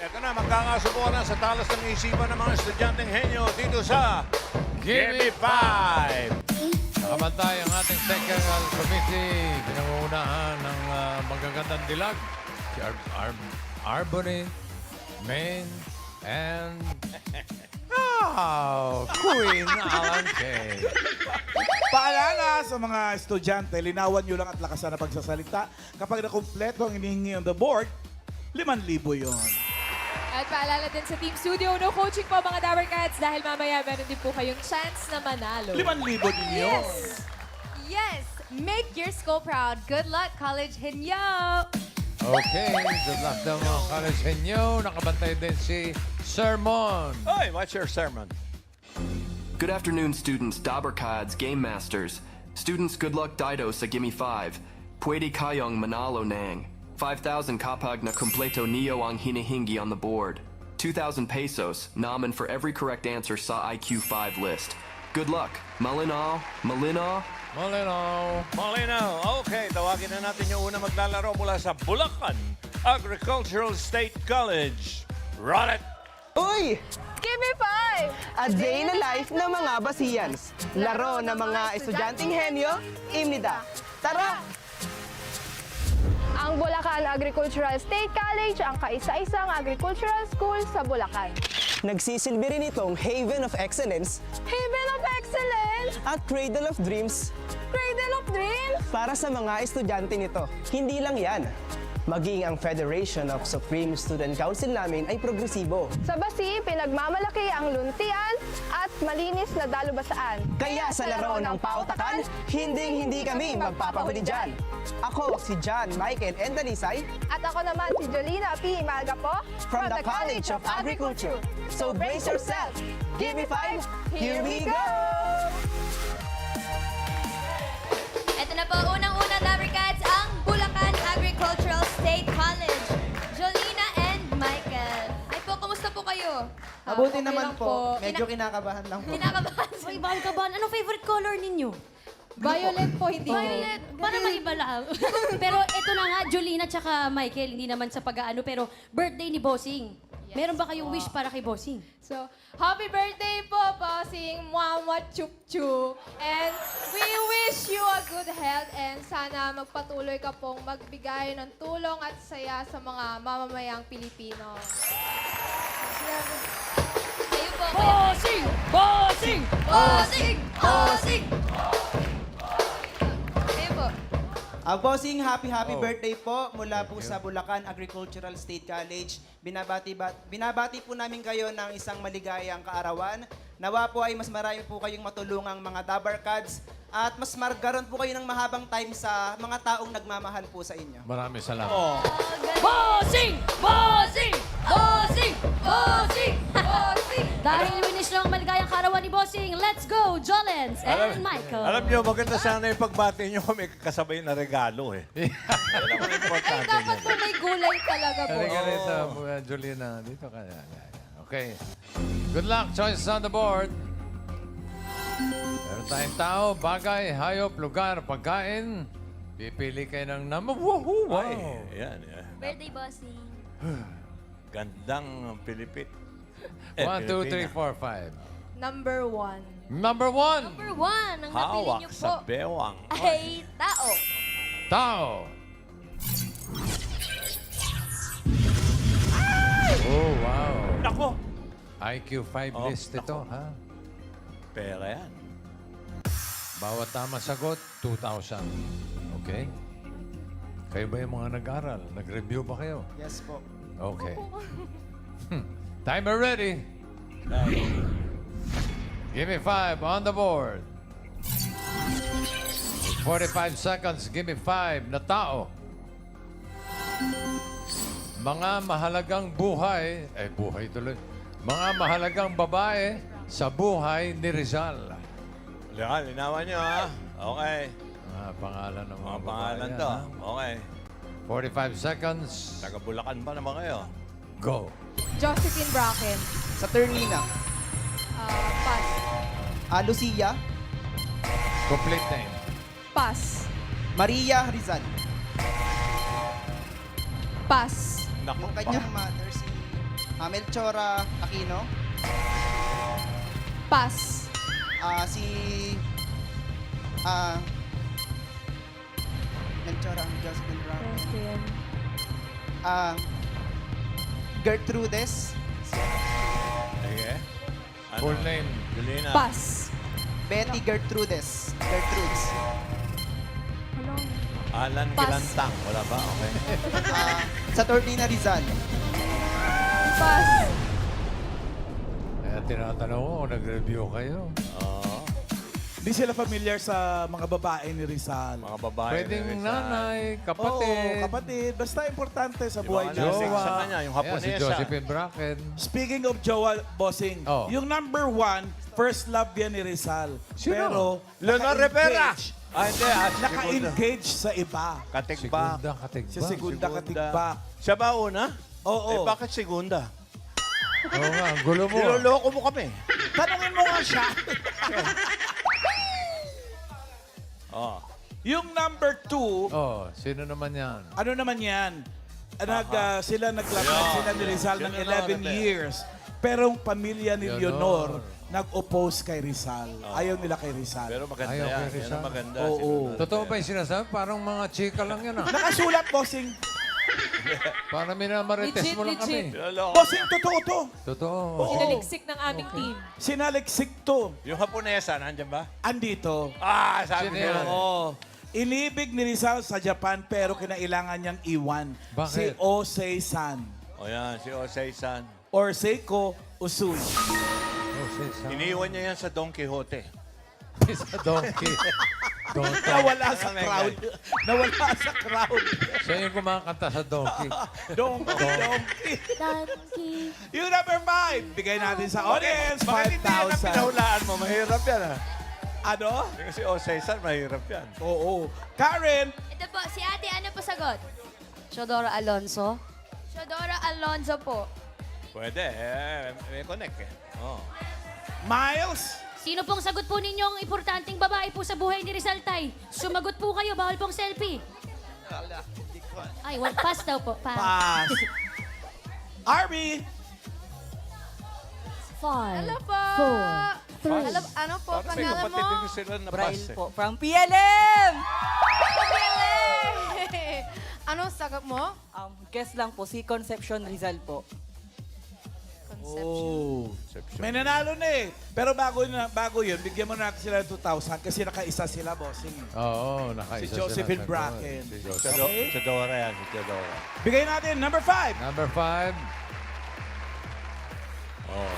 Ito na, magkakasubukan na sa talas ng isipan ng mga estudyanteng henyo dito sa Give me five! Nakabantay ang ating technical committee. Pinangungunahan ng ah, magagandang dilag. Si Ar Ar Arbony, Main, and... Oh, Queen Alan Kay. Paalala sa mga estudyante, linawan nyo lang at lakasan na pagsasalita. Kapag nakumpleto ang inihingi on the board, 5,000 yun. At paalala din sa Team Studio, no coaching po mga Dabber Cats dahil mamaya meron din po kayong chance na manalo. 5,000 din yun. Yes! Yes! Make your school proud. Good luck, College Hinyo! Okay, good luck daw mga college henyo. Nakabantay din si Sermon. Oy, what's your sermon? Good afternoon, students, Dabarkads, Game Masters. Students, good luck Dido sa Gimme 5. Pwede kayong manalo nang. 5,000 kapag na kumpleto niyo ang hinihingi on the board. 2,000 pesos, naman for every correct answer sa IQ5 list. Good luck. Malinaw, Malinaw, Molino. Molino. Okay, tawagin na natin yung una maglalaro mula sa Bulacan Agricultural State College. Run it! Uy! Give me five! A day in the life ng mga Basiyans. Laro ng mga estudyanteng henyo, imnida. Tara! Ang Bulacan Agricultural State College ang kaisa-isang agricultural school sa Bulacan. Nagsisilbi rin itong Haven of Excellence Haven of Excellence! at Cradle of Dreams Cradle of Dreams! para sa mga estudyante nito. Hindi lang yan. Maging ang Federation of Supreme Student Council namin ay progresibo. Sa Basi, pinagmamalaki ang luntian at malinis na dalubasaan. Kaya sa laro ng pautakan, hinding-hindi kami magpapahuli dyan. Ako si John, Michael, and Dalisay At ako naman si Jolina P. Malgapo from the College of Agriculture. So brace yourself. Give me five. Here we go! Mabuti okay naman lang po. po. Medyo kinakabahan lang po. Kinakabahan. Uy, bawal ka ba? Ano favorite color ninyo? Violet po, hindi Violet, para maiba lang. pero ito na nga, Jolina tsaka Michael, hindi naman sa pag-aano, pero birthday ni Bossing. Meron ba kayong wish para kay Bossing? So, happy birthday po, Bossing Mama Chup Chup. And we wish you a good health and sana magpatuloy ka pong magbigay ng tulong at saya sa mga mamamayang Pilipino. Bossing! Bossing! Bossing! Kayo po. Bossing, happy happy Oh. birthday po mula po sa Bulacan Agricultural State College. Binabati, ba, binabati po namin kayo ng isang maligayang kaarawan. Nawa po ay mas marami po kayong matulungang mga Dabarkads at mas margaron po kayo ng mahabang time sa mga taong nagmamahal po sa inyo. Maraming salamat. Bossing! Bossing! Bossing! Bossing! Bossing! Dahil winis lang ang maligayang karawan ni Bossing, let's go, Jolens and Michael. Alam niyo, maganda sana yung pagbati niyo may kasabay na regalo eh. Yan ang Ay, importante dapat niyan. po may gulay talaga po. Halika rito, uh, Jolina. Dito ka. Yan, yan, yan. Okay. Good luck. Choices on the board. Meron tayong tao, bagay, hayop, lugar, pagkain. Pipili kayo ng number. Woohoo! Wow! Ay, yan, yan. Birthday, Bossing. Gandang Pilipit. Eh, One, two, three, four, five. Number one. Number one, Number one, ang napili Hawak niyo po sa bewang. ay tao. tao. Oh, wow. Nako! IQ 5 Oh, list ito, ha? Pera yan. Bawat tama sagot, 2,000. Okay? Kayo ba yung mga nag-aral? Nag-review ba kayo? Yes po. Okay. Hmm. Timer ready. Give me five on the board. 45 seconds. Give me five na tao. Mga mahalagang buhay, eh buhay tuloy. Mga mahalagang babae sa buhay ni Rizal. Legal, linawan niyo ha. Okay. Mga pangalan ng mga, Mga babae pangalan yan, to. ha? Okay. 45 seconds. Taga Bulacan pa naman kayo. Go. Josephine Bracken. Saturnina. Ah, pass. Ah, Lucia. Complete name. Pass. Maria Rizal. Pass. Nako. Yung kanyang mother si Ah, Melchora Aquino. Pass. Ah, si... Ah... Melchora Jocelyn Bracken. Ah... Gertrudes. Sige. Ano? Full name. Jolina. Pass. Betty Gertrudes. Gertrudes. Alan Pass. Kilantang. Wala ba? Okay. Ah, Saturnina Rizal. Pass. Kaya tinatanong ko kung nag-review kayo. Hindi sila familiar sa mga babae ni Rizal. Mga babae. Pwedeng ni Rizal. nanay, Oo, kapatid. kapatid. Basta importante sa Yung buhay niyo. lasing Jowa. sa kanya, yung Ayan, si Haponesa. Josephine Bracken. Speaking of jowa, bossing, Oh. yung number one, first love yan ni Rizal. Sino? Pero, Leonor Rivera. naka-engage- Ah, hindi. Ah, segunda. Naka-engage sa iba. Katigbak. Segunda katigba. Sa segunda katigbak. Siya ba una? Oo. Eh, bakit segunda? Oo nga, ang gulo mo. Niloloko mo kami. Tanungin mo nga siya. Oh. yung number two, Oh, sino naman yan? ano naman yan? Nag, ah, sila naglakad Ayun. sila ni Rizal ng Sino 11 na, years. Pero ang pamilya ni Leonor. Leonor, nag-oppose kay Rizal. Ayaw nila kay Rizal. Pero maganda Ayaw yan. kay Yan Rizal. ang maganda. Oo. Totoo ba yung sinasabi? Parang mga chika lang yan ah. Nakasulat, bossing. Parang minamarites mo lang kami. Niloloko. Bossing, totoo to. Totoo. Sinaliksik ng aming team. Sinaliksik to. Yung Haponesa, nandyan ba? Andito. Ah, sabi Sino ko. yan? Oo. Inibig ni Rizal sa Japan pero kinailangan niyang iwan. Bakit? Si Osei-san. O yan, si Osei-san. Or Seiko Usui. Oh, sis, ha? Iniwan niya yan sa Don Quixote. Sa donkey. Donkey. Nawala sa Ano, crowd. Nawala sa crowd. Siya yung kumakanta sa donkey. Donkey, donkey. Donkey. Yung number five, bigay natin sa audience, Bakit hindi yan ang 5,000. pinahulaan mo? Mahirap yan ah. Ano? Yung si Osei-san, mahirap yan. Oo. Karen, Ito po, si ate, ano po sagot? Chodora Alonso. Shodora Alonzo po. Pwede, eh, may connect eh. Oh. Miles, Sino pong sagot po ninyong importanteng babae po sa buhay ni Rizal Tay? Sumagot po kayo, bawal pong selfie. Ay, well, pass daw po. Pass. pass. Arby, Five. Hello po. Four. Three. Alam, ano po, Parang may pangalan kapatid mo? din sila na pass eh. from PLM! ano sagot mo? Um, guess lang po, si Concepcion Rizal po. Oh. Conception. May nanalo na eh. Pero bago, na, bago yun, bigyan mo na sila ng 2,000 kasi nakaisa sila, bossing. Oo, nakaisa Si sila Josephine sa Bracken. goal. Si Si Joseph. Do- Okay. si Dora yan, si Dora. Bigay natin, number 5. Number five. Oh.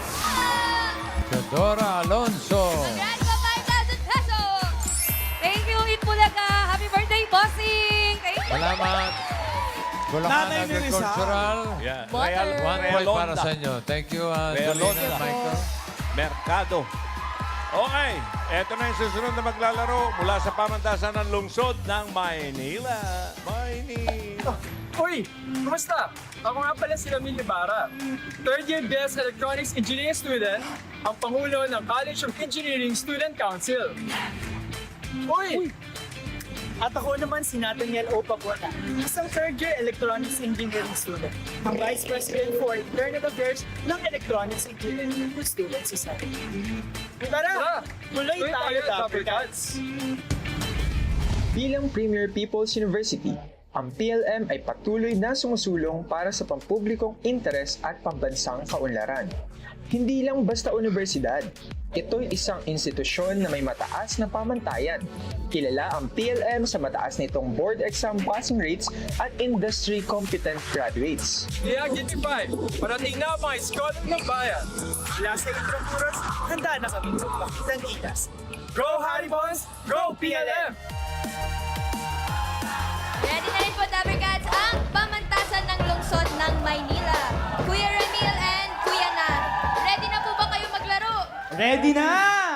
Teodora Alonso. Congrats po, 5,000 pesos! Thank you, Itbulaga! Happy birthday, bossing! Thank you! Salamat. Nanay ni Rizal. Agricultural. Yeah. Butter. One point Realonda. para sa inyo. Thank you, uh. Jolina, Michael. Mercado. Okay, eto na yung susunod na maglalaro mula sa pamantasan ng lungsod ng Maynila. Maynila. Uy! Kumusta? Ako nga pala si Ramil Ibarra. Third year BS Electronics Engineering student, ang Pangulo ng College of Engineering Student Council. Uy! At ako naman si Nathaniel O. Papuana, isang third year Electronics Engineering student, ang Vice President for Internet Affairs ng Electronics Engineering Student Society. Tara! Tuloy tayo, Dapper Cats! Bilang Premier People's University, ang PLM ay patuloy na sumusulong para sa pampublikong interes at pambansang kaunlaran. Hindi lang basta universidad, ito'y isang institusyon na may mataas na pamantayan. Kilala ang PLM sa mataas nitong board exam passing rates at industry competent graduates. Kaya Giti 5, parating na ang mga scholar ng bayan. Mula sa Intramuros, handa na kami sa pakitang itas. Go Haribons! Go PLM! Ready na rin po, Dabber Ready na!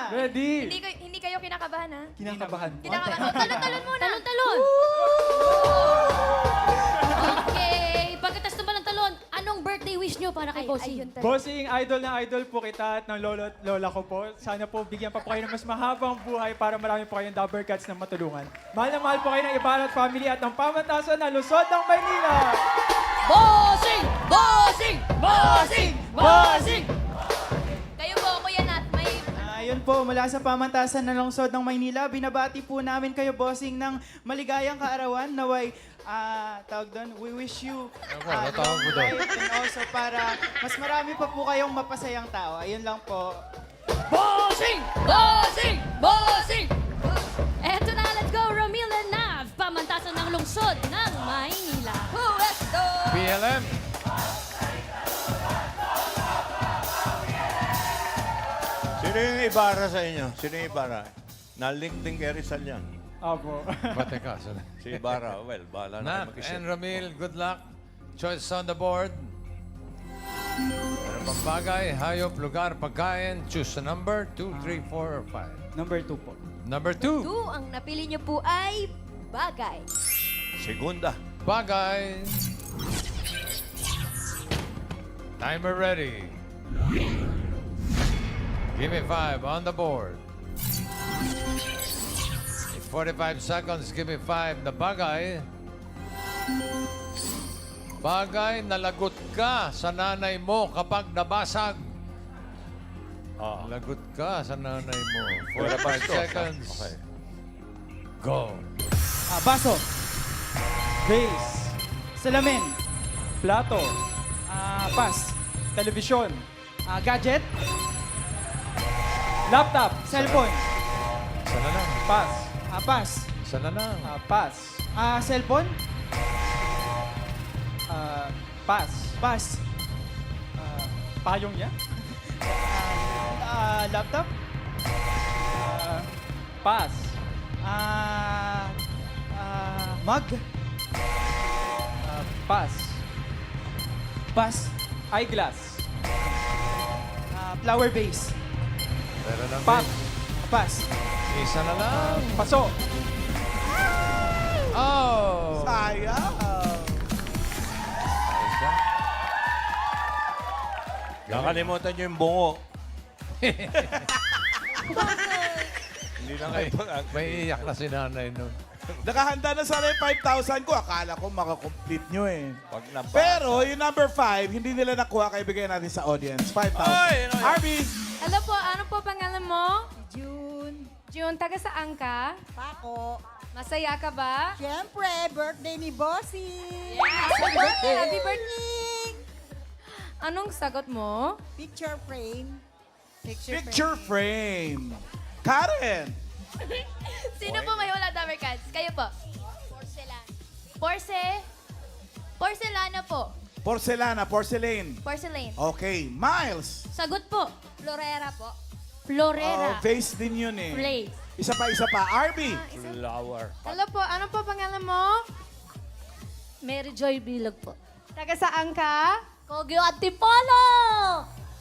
Ready! Hindi, kayo- hindi kayo kinakabahan, ha? Kinakabahan. Kinakabahan. Oh, talon-talon muna. Talon-talon. Okay. Pagkatas naman ng talon, anong birthday wish nyo para kay Ay, ayun talaga. Bossing, idol na idol po kita at ng lolo at lola ko po. Sana po bigyan pa po kayo ng mas mahabang buhay para marami po kayong Dabber Cats na matulungan. Mahal na mahal po kayo ng Ibarat family at ng pamantasan ng Luzon ng Maynila! Bossing! Bossing! Bossing! Bossing! Ayun po, mula sa pamantasan ng lungsod ng Maynila, binabati po namin kayo, bossing, ng maligayang kaarawan. Naway, ah, tawag doon, we wish you Ako, ah, natawag long life and also para mas marami pa po kayong mapasayang tao. Ayun lang po. Bossing! Bossing! Bossing! Eto na, let's go, Ramil and Nav. Pamantasan ng lungsod ng Maynila. Puwesto! PLM. Sino yung Ibarra sa inyo? Sino yung Ibarra? Na-link din kay Rizal yan. Opo. Bate ka. sana. Si Ibarra, well, bahala na Nat kayo mag-isip. and Ramil, good luck. Choice on the board. Ano pang bagay, hayop, lugar, pagkain. Choose a number. 2, 3, 4, or 5. Number two po. Number 2. Two, ang napili niyo po ay bagay. Segunda. Bagay. Timer ready. Give me five on the board. In 45 seconds, give me five na bagay. Bagay na lagot ka sa nanay mo kapag nabasag. Ah. Lagot ka sa nanay mo. Wala 45 pa ito. seconds. Okay. Go. Ah, baso. Vase. Salamin. Plato. Ah, pas. Telebisyon. Ah, gadget. Laptop. Cellphone. Isa na lang. Pas. Ah, pas. Isa na lang. Ah, pas. Ah, cellphone. Ah, pas. Pas. Ah, payong niya. ah, ah, laptop. Ah, pas. Ah, ah, mug. Ah, pas. Pas. Eyeglass. Ah, flower vase. Pero lang. Pas. Pas. Isa na lang. Paso. Oh! Sayang. Isa. Nakalimutan nyo yung bungo. Hindi na kayo pag May iyak na si nanay nun. Nakahanda na sana yung 5,000 ko. Akala ko makakomplete nyo eh. Pag nabasa. Pero yung number 5, hindi nila nakuha kaya bigay natin sa audience. 5,000. Ay, ano yan? Arby! Hello po, ano po pangalan mo? June. June, taga saan ka? Pako. Masaya ka ba? Siyempre, birthday ni Bossy. Happy birthday! Happy birthday! Anong sagot mo? Picture frame. Picture frame. Karen! Sino po may wala Dabber Cats? Kayo po. Porcelana. Porce? Porcelana po. Porcelana, porcelain. Porcelain. Okay. Miles. Sagot po. Florera po. Florera. Oh, face din yun eh. Place. Isa pa, isa pa. Arby. Flower. Hello po, ano po pangalan mo? Mary Joy Bilog po. Taga saan ka? Kogyo Antipolo!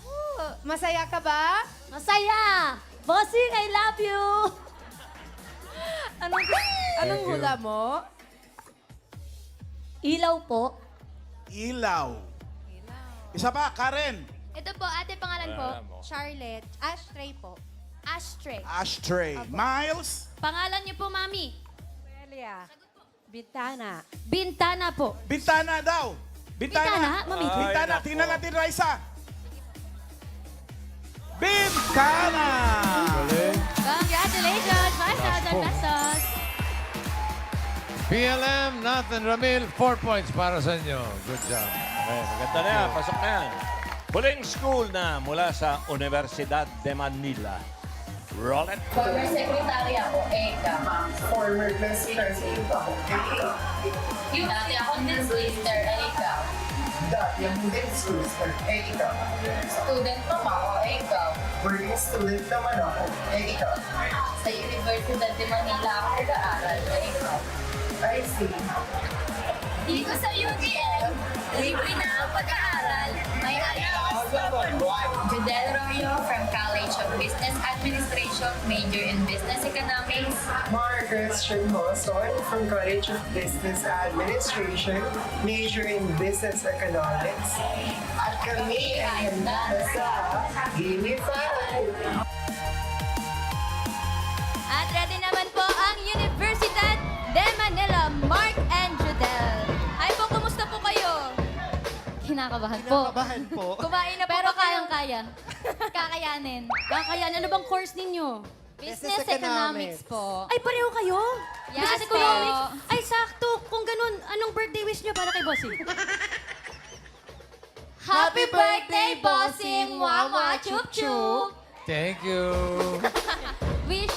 Uh, Masaya ka ba? Masaya! Bossing, I love you! Anong, anong you. hula mo? Ilaw po. Ilaw. Isa pa, Karen. Ito po, ate pangalan po. Wala mo. Charlotte. Ashtray po. Ashtray. Ashtray. Miles. Pangalan niyo po, Mami? Celia. Bintana. Bintana po. Bintana daw. Bintana. Bintana, mami. Ay, Bintana. nako. Tingnan natin, Raisa. Bintana. Congratulations! 5,000 pesos! PLM, Nathan Ramil, 4 points para sa inyo. Good job. Okay, maganda na yan. Pasok na yan. Huling school na mula sa Universidad de Manila. Roll it. Former Secretary ako, Eka. Former President ako, Eka. Dati ako Newslister, Eka. Dati ako Newslister, Eka. Student naman ako, Eka. Working student naman ako, Eka. Sa Universidad de Manila ako nag-aaral, Eka. I see. Dito sa UTM, libre na ang pag-aaral. May ayos. Judel Royo from College of Business Administration, major in Business Economics. Marcus Shinmoson from College of Business Administration, major in Business Economics. At kami ay handa na sa Five! At ready naman po ang Universidad de Manila, kinakabahan po. Kinakabahan po. Kumain na po Pero kayang-kaya. Kakayanin. Kakayan. Ano bang course ninyo? Business economics po. Ay, pareho kayo? Yes Business po. economics? Ay, sakto. Kung ganun, anong birthday wish niyo para kay Bossing? Happy birthday, bossing! Mama, chup chup! Thank you. Wish,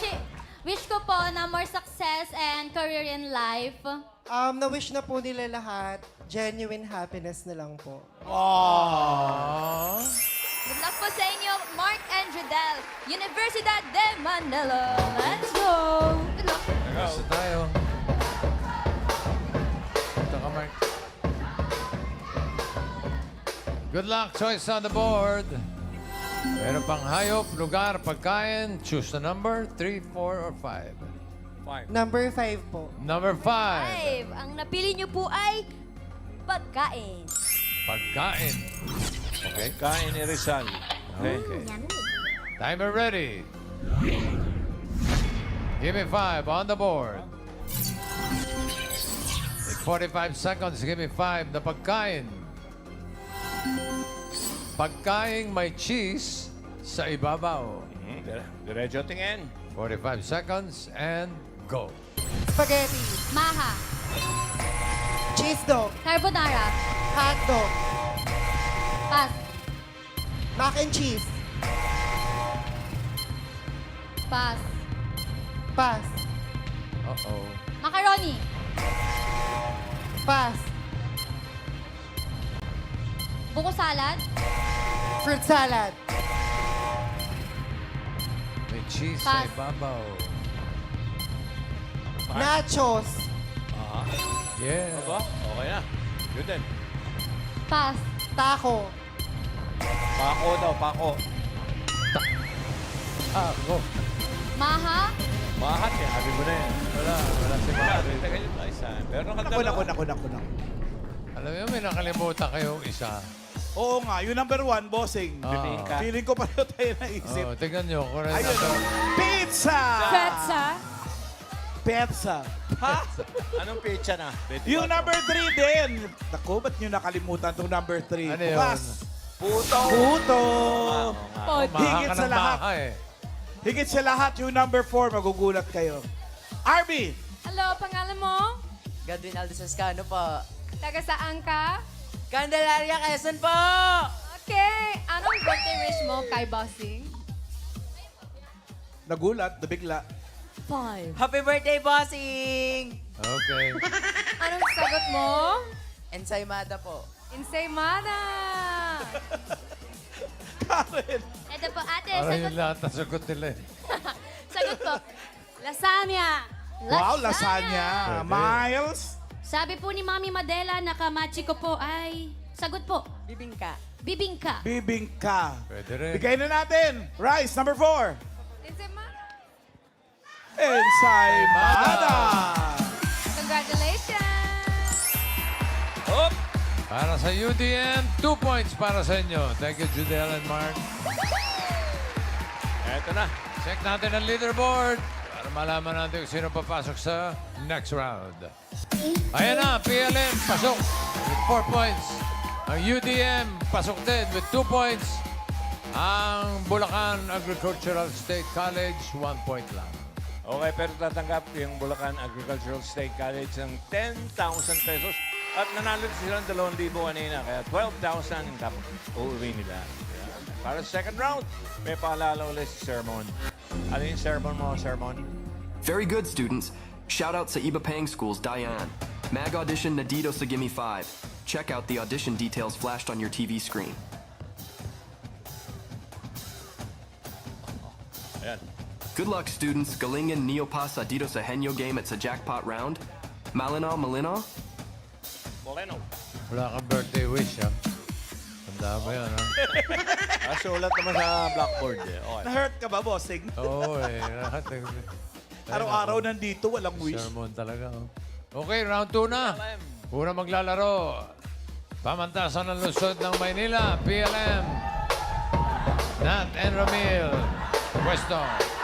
wish ko po na more success and career in life. Um, na-wish na po nila lahat. Genuine happiness na lang po. Aww. Good luck po sa inyo, Mark and Judel, Universidad de Manila. Let's go! Good luck. Basta tayo. Ito ka, Mark. Good luck. Choice on the board. Meron pang hayop, lugar, pagkain. Choose the number. 3, 4, or 5. Five. Number 5 po. Number 5. Five. Ang napili niyo po ay pagkain. Pagkain. Okay. Kain ni Rizal. Okay. Okay. Timer ready. Give me five on the board. In 45 seconds, give me five na pagkain. Pagkain may cheese sa ibabaw. Mhm. Dire- Diretso tingin. 45 seconds and go. Spaghetti. Maha. Cheese dog. Carbonara. Hot dog. Pas. Mac and cheese. Pas. Pass. Uh-oh. Macaroni. Pass. Buko salad. Fruit salad. May cheese sa Pass. ibabaw. Nachos. Ah. Yeah. Aba, okay na. Yun din. Pas. Taco. Pako daw, pako. Ako. Maha. Mahat eh. Sabi mo na yan. Wala. Wala si Mari. tagal yung isa. Pero Naku, nakadalawa. naku, naku, naku, naku. Alam mo, may nakalimutan kayong isa. Oo nga, yung number one, bossing. Ah. Feeling ko pareho tayo naisip. Oh, tingnan nyo. Kung ano Ayun, ito. oh. Pizza! Petsa. Ha? Anong pizza na? Yung number three din. Naku, ba't nyo nakalimutan itong number three? Ano yun? Bukas. Puto. Puto. Maha Higit sa lahat. eh. Higit sa lahat, yung number four, magugulat kayo. Arby! Hello, pangalan mo? Godwin Aldo Sascano po. Taga saan ka? Candelaria, Quezon po! Okay. Anong birthday wish mo kay Bossing? Nagulat, nabigla. Five. Happy birthday, bossing! Okay. Anong sagot mo? Ensaymada po. Ensaymada. Karen! Ito po, ate. Parang Sagot, yung lahat na sagot nila eh. sagot po. Lasagna. Wow, lasagna. Pwede. Miles? Sabi po ni Mami Madela na kamachi ko po ay... Sagot po. Bibingka. Bibingka. Bibingka. Pwede rin. Bigay na natin. Rice, number four. Ensaymada. Ensaymada. Congratulations. Hop! Para sa UDM, two points para sa inyo. Thank you, Judel and Mark. Eto na. Check natin ang leaderboard para malaman natin kung sino papasok sa next round. Ayan na, PLM pasok with four points. Ang UDM pasok din with two points. Ang Bulacan Agricultural State College, one point lang. Okay, pero tatanggap yung Bulacan Agricultural State College ng 10,000 pesos. At nanalo sila ng 2,000 kanina. Kaya 12,000 ang dapat uuwi nila. Kaya Para sa second round, may paalala ulit si Sermon. Ano yung sermon mo, Sermon? Very good, students. Shout out sa Iba Pang School's Diane. Mag audition Nadito sa Gimme 5. Check out the audition details flashed on your TV screen. Ayan. Good luck, students. Galingan Neopasa dito sa Henyo game at sa jackpot round. Malinaw, Malinaw? Moreno. Wala kang birthday wish, ha? Tanda mo yan, ha? Ah, sulat naman sa blackboard eh. Okay. Na-hurt ka ba, bossing? Oo, eh. Lahat eh. Araw-araw nandito, walang wish. Sermon talaga, oh. Okay, round 2 na. Una maglalaro. Pamantasan ng lusod ng Maynila, PLM. Nat and Ramil. Pwesto.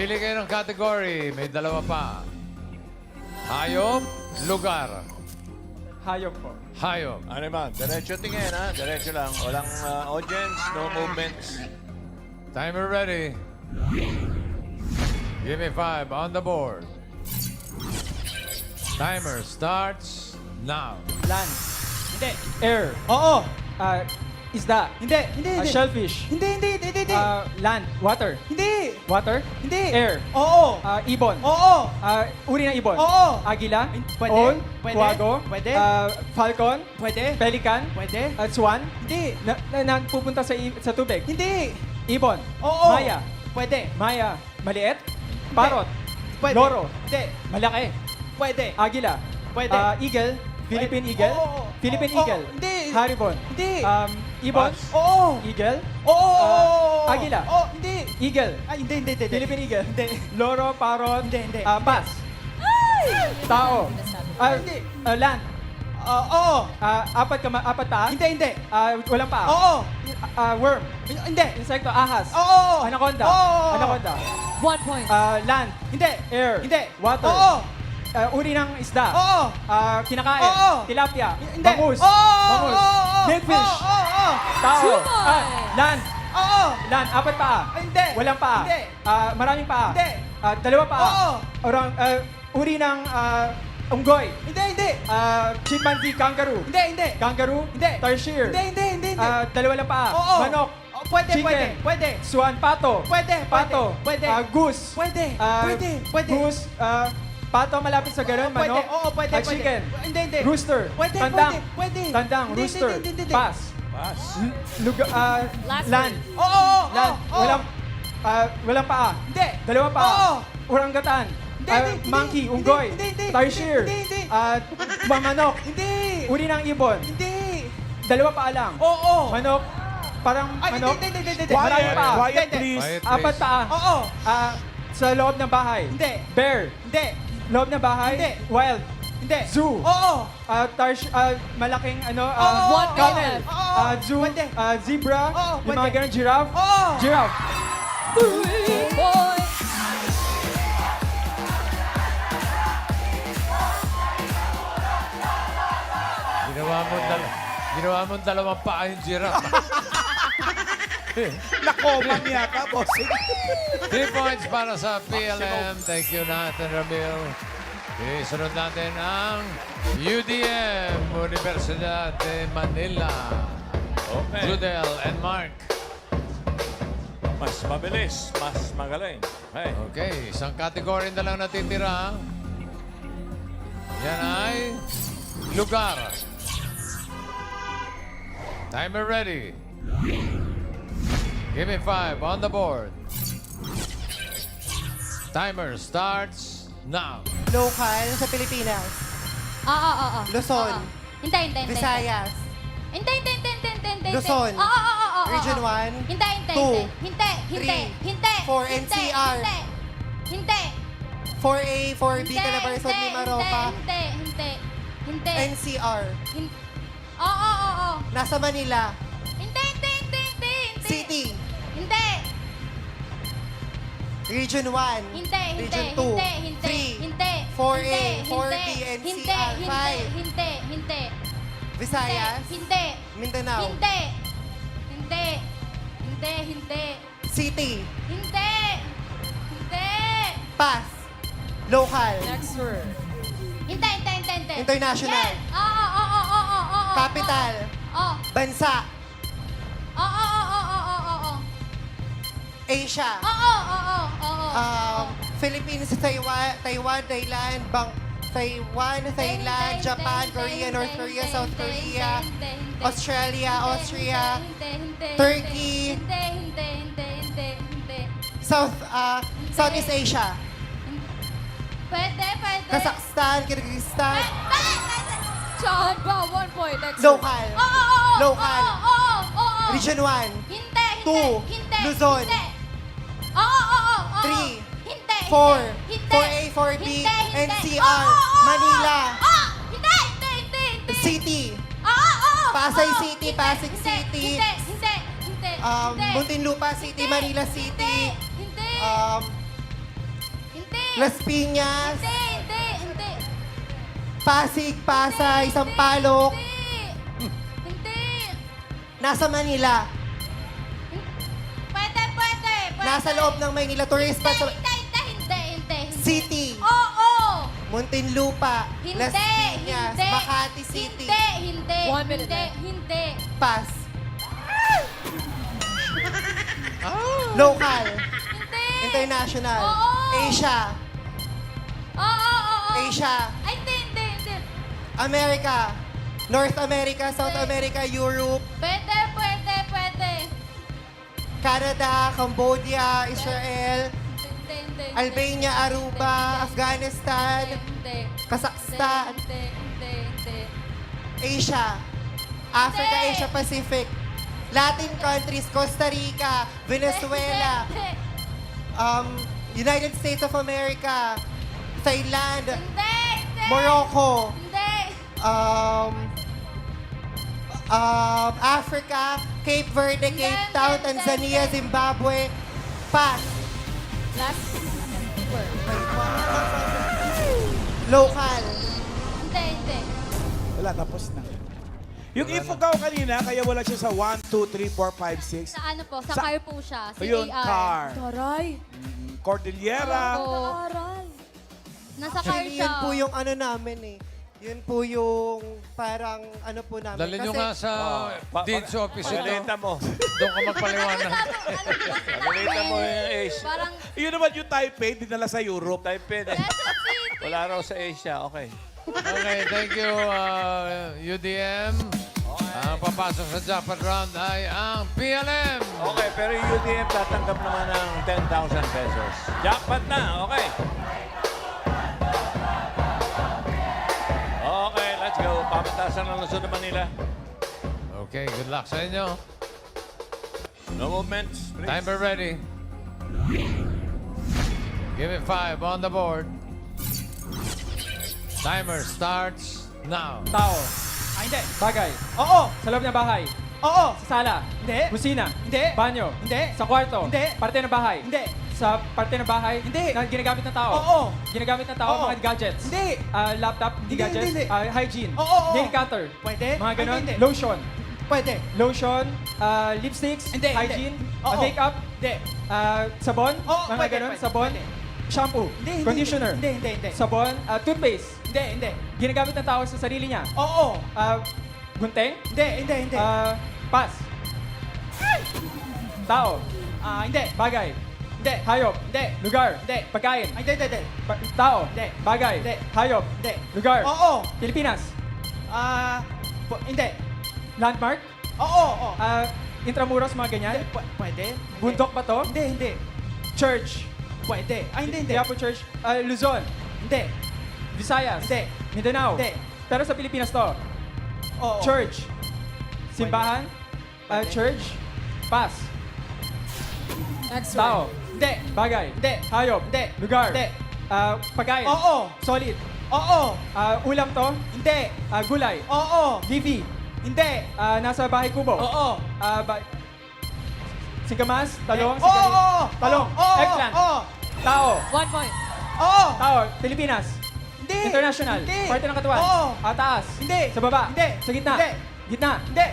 Pili kayo ng category. May dalawa pa. Hayop, lugar. Hayop po. Hayop. Ano ba? Diretso tingin, ha? Diretso lang. Walang uh, audience, no movements. Timer ready. Give me five on the board. Timer starts now. Land. Hindi. Air. Oo. Ah, isda. Hindi. Hindi. hindi. shellfish. Hindi, hindi, hindi, hindi. Ah, land. Water. Hindi. Water. Hindi. Air. Oo. Ah, ibon. Oo. Ah, uri ng ibon. Oo. Agila. Pwede. Owl. Pwede. Quago. Pwede. ah, falcon. Pwede. Pelican. Pwede. At swan. Hindi. Na, na, nagpupunta sa, i- sa tubig. Hindi. Ibon. Oo. Maya. Pwede. Maya. Maliit. Parot. Pwede. Loro. Hindi. Malaki. Pwede. Agila. Pwede. Ah, eagle. Philippine Pwede. eagle. Oo, oo. Philippine Oo, eagle. hindi. Haribon. Hindi. Um, ibon. Oo. Eagle. Oo. Ah, agila. Oo. Hindi. Eagle. Ay, hindi, hindi, hindi. Philippine eagle. Hindi. Loro, parot. Hindi, hindi. Ah, pass. Tao. Ah, Hindi. ah, land. Ah, oo. Ah, apat ka apat paa? Hindi, hindi. Ah, walang paa. Oo. Ah, worm. Hindi. Insekto, ahas. Oo. Anaconda. Oo. Anaconda. One point. Ah, land. Hindi. Air. Hindi. Water. Oo. Ah, uri ng isda. Oo. Ah, kinakain. Oo. Tilapia. Hindi. Bangus. Oo. Bangus. Oo. Deadfish. Oo. Oo. Tao. Points. Ah, land. Oo. Land. Apat paa. Ay, Hindi. Walang paa. Hindi. Ah, maraming paa. Hindi. Ah, dalawa paa. Oo. Orang, ah, uri ng ah, unggoy. Hindi, hindi. Ah, chimpanzee, kangaroo. Hindi, hindi. Kangaroo. Hindi. Tarsier. Hindi, hindi, hindi, hindi. Ah, dalawa lang paa. Oo. Manok. Oh, pwede, Chicken. pwede, pwede. Swan, pato. Pwede, Pato. pwede. Ah, goose. Pwede, Ah, pwede, pwede. Goose. ah, pato malapit sa ganun. Pwede, Manok. oo, pwede, pwede. chicken. Hindi, hindi. Rooster. Pwede, Tandang. pwede, pwede. Tandang. Hindi, Rooster. hindi, hindi, hindi. Pass. Pass. Lugar, ah, Last land. Oo, oo, Land. oo. Walang, ah, walang paa. Hindi. Dalawa paa. Oo. Orangatan. Hindi, Ah, hindi, hindi, monkey, hindi, unggoy. hindi, hindi, Tarsier. hindi, hindi. Ah, mamanok. Hindi. Uri ng ibon. Hindi. Dalawa paa lang. Oo. Manok. Parang Ay, manok. hindi, hindi, hindi, hindi. Marami Quiet, paa. quiet, Hindi, please. Quiet, Apat please. paa. Oo. Ah, sa loob ng bahay. Hindi. Bear. Hindi. Loob ng bahay. Hindi. Wild. Hindi. Zoo. Oo. Ah, tarsh, ah, malaking ano, Oo, ah, One camel. Oo. Ah, zoo, Pwede. ah, zebra, Oo, yung mga pwede. ganun, giraffe. Oo. Giraffe. Point. Ginawa mo, dal ginawa mo dalawang paa yung giraffe. Nakomang yata, bossing. Three points para sa PLM. Thank you, Nathan Ramil. Isunod natin ang UDM, Universidad de Manila. Okay. Judel and Mark. Mas mabilis, mas magaling. Okay. Okay, isang category na lang natitira. Yan ay lugar. Timer ready. Give me five on the board. Timer starts now. Local sa Pilipinas. Oo, oo, oo. Luzon. Oo. Hindi, hindi, hindi. Visayas. Hindi, hindi, hindi, hindi, hindi, hindi. Luzon. Oo, oo, oo, oo. Region oo. 1. Hindi, hindi, Two. hindi. Hindi, hindi, Three. hindi. Four, hindi, NCR. Hindi. Hindi. 4A, 4B, Hindi, Calabarzon, Mimaropa. Hindi, hindi, hindi. NCR. Oo, oo, oo. Nasa Manila. City. Hindi. Region 1. Hindi, hindi, Region 2. hindi, hindi, 3. hindi. 4A, hindi, 4B, hindi, NCR, hindi, 5. Hindi, hindi, Visayas. Hindi. Mindanao. Hindi. Hindi. Hindi, hindi. City. Hindi. Hindi. Pass. Local. Next word. Hindi, hindi, hindi, hindi. International. Yes. Oo, oo, oo, oo, oo, oo. Capital. Oo. Bansa. Asia. Oo, oo, oo. Um, Philippines, Taiwan, Taiwan, Thailand, Bang, Taiwan, Thailand, Japan, Korea, North Korea, South Korea. Australia, Austria, Turkey. South, uh, Southeast Asia, Pwede, pwede. Kazakhstan, Kyrgyzstan, John, ba, one point. Next local, Oo, oo, oo. Local. Oo, oo, oo. Region 1, Hindi, hindi, Two. hindi. Luzon. Hindi. 4, 4A, 4B, NCR, Manila. Hindi, hindi, hindi, hindi. City. Oo, oo. Pasay City, Pasig City. Hindi, hindi, hindi. Um, hindi, City, Manila City. Hindi, Um, hindi. Las Piñas, Hindi, hindi, hindi. Pasig, Pasay, Sampaloc, Hindi, hindi. nasa Manila. Pwede, pwede, pwede. Nasa loob ng Maynila, tourist spot. sa- Hindi, City, Oo! Muntinlupa, Hindi, Las Piñas, hindi. Makati City, Hindi, hindi. One minute Hindi, left. hindi. Pass. Local, Hindi. international, Oo. Asia, Oo, oo, oo. Asia, Ay, hindi, hindi, hindi. America, North America, South America, Europe, Pwede, pwede, pwede. Canada, Cambodia, Israel. Albania, Aruba, Afghanistan. Kazakhstan. Asia, Africa. Asia Pacific, Latin countries, Costa Rica, Venezuela, um, United States of America, Thailand. Morocco, um, um, Africa, Cape Verde, Cape Town, Tanzania. Zimbabwe, pass. Last word. Local. Hindi, hindi. Wala, tapos na. Yung Ifugao kanina, kaya wala siya sa 1, 2, 3, 4, 5, 6. Sa ano po, sa, Sa- car po siya. Sa Ayun, AR. car. Taray. Cordillera. Opo. Taray. Nasa car Actually, siya. yun po yung ano namin eh. Yun po yung parang ano po namin. Dali nyo Kasi- nga sa Pa- Dean's pa- office ito. Pagalita mo. Doon ka magpaliwanag. Pagalita mo yung Ace. Parang, Yun naman yung Taipei, dinala sa Europe. Taipei. Wala raw sa Asia. Okay. Okay, thank you, uh, UDM. Ang papasok sa jackpot round ay ang PLM. Okay, pero yung UDM tatanggap naman ng 10,000 pesos. Jackpot na, okay. Okay, Pamantasan ng Luzon ng Manila. Okay, good luck sa inyo. No movements, please. Timer ready. Give it five on the board. Timer starts now. Tao. Ah, hindi. Bagay. Oo. Sa loob ng bahay. Oo. Sa sala. Hindi. Kusina. Hindi. Banyo. Hindi. Sa kwarto. Hindi. Parte ng bahay. Hindi. Sa parte ng bahay. Hindi. Na ginagamit ng tao. Oo. Ginagamit ng tao. Mga gadgets. Hindi. laptop. Hindi gadgets. Hindi. hygiene. Oo. Oo. Nail cutter. Pwede. Mga ganon. Hindi. Lotion. Pwede. Lotion. ah, lipsticks. Hindi. Hygiene. ah, makeup. Hindi. sabon. Oo. Mga ganon. Sabon. Shampoo. Hindi, Conditioner. Hindi, hindi, hindi. Sabon. ah, toothpaste. Hindi, hindi. Ginagamit ng tao sa sarili niya. Oo. gunting? Hindi, hindi, hindi. pass. Tao. Ah, hindi. Bagay. Hindi. Hayop. Hindi. Lugar. Hindi. Pagkain. Hindi, hindi, hindi. tao. Hindi. Bagay. Hindi. Hayop. Hindi. Lugar. Oo. Pilipinas. Ah, hindi. Landmark? Oo, oo. Ah, Intramuros, mga ganyan? pwede. Bundok ba to? Hindi, hindi. Church? Pwede. Ay, hindi, hindi. Quiapo Church? Ah, Luzon? Hindi. Visayas? Hindi. Mindanao? Hindi. Pero sa Pilipinas to? Oo. Church? Simbahan? Ah, church? Pass. Next Tao? Hindi. Bagay? Hindi. Hayop? Hindi. Lugar? Hindi. Ah, pagkain? Oo. Solid? Oo. Ah, ulam to? Hindi. Ah, gulay? Oo. Livi? Hindi. Ah, nasa bahay kubo? Oo. Ah, ba- Singkamas? Talong? Oo. Talong? Eggplant? Oo. Tao? One point. Oo. Tao? Pilipinas? Hindi. International? Hindi. Parte ng katawan? Oo. Ah, taas? Hindi. Sa baba? Hindi. Sa gitna? Hindi. Gitna? Hindi.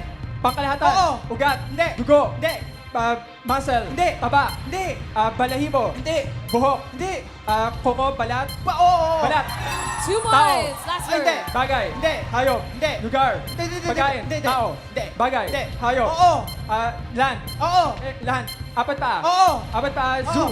Pangkalahatan? Oo. Ugat? Hindi. Dugo? Hindi. Uh, muscle? Hindi. Taba? Hindi. Ah, balahibo? Hindi. Buhok? Hindi. Ah, koko? Balat? Ba oo. Balat? Two Tao? points. Last word. Hindi. Bagay? Hindi. Hayop? Hindi. Lugar? Hindi. Hindi. Pagkain? Hindi. Tao? Hindi. Bagay? Hindi. Hayop? Oo. Ah, land? Oo. Eh, land? Apat pa? Oo. Apat pa? Zoo?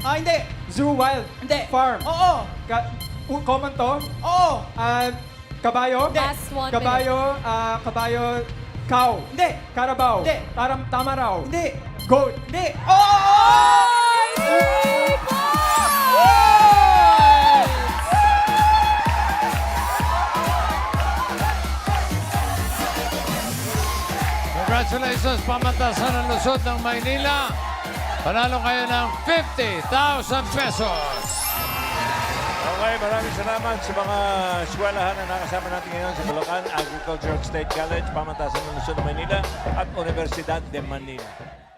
Ah, hindi. Zoo, wild? Hindi. Farm? Oo. Ka- u- common to? Oo. Ah, kabayo? Hindi. Last one Kabayo, ah, kabayo, cow? Hindi. Carabao? Hindi. Taram, tama raw? Hindi. Goat? Hindi. Oo! Congratulations, pamantasan ng Luzon ng Maynila. Panalo kayo ng 50,000 pesos. Okay, maraming salamat sa mga eskwelahan na nakasama natin ngayon sa Bulacan Agricultural State College, Pamantasan ng Luzon, Manila at Universidad de Manila.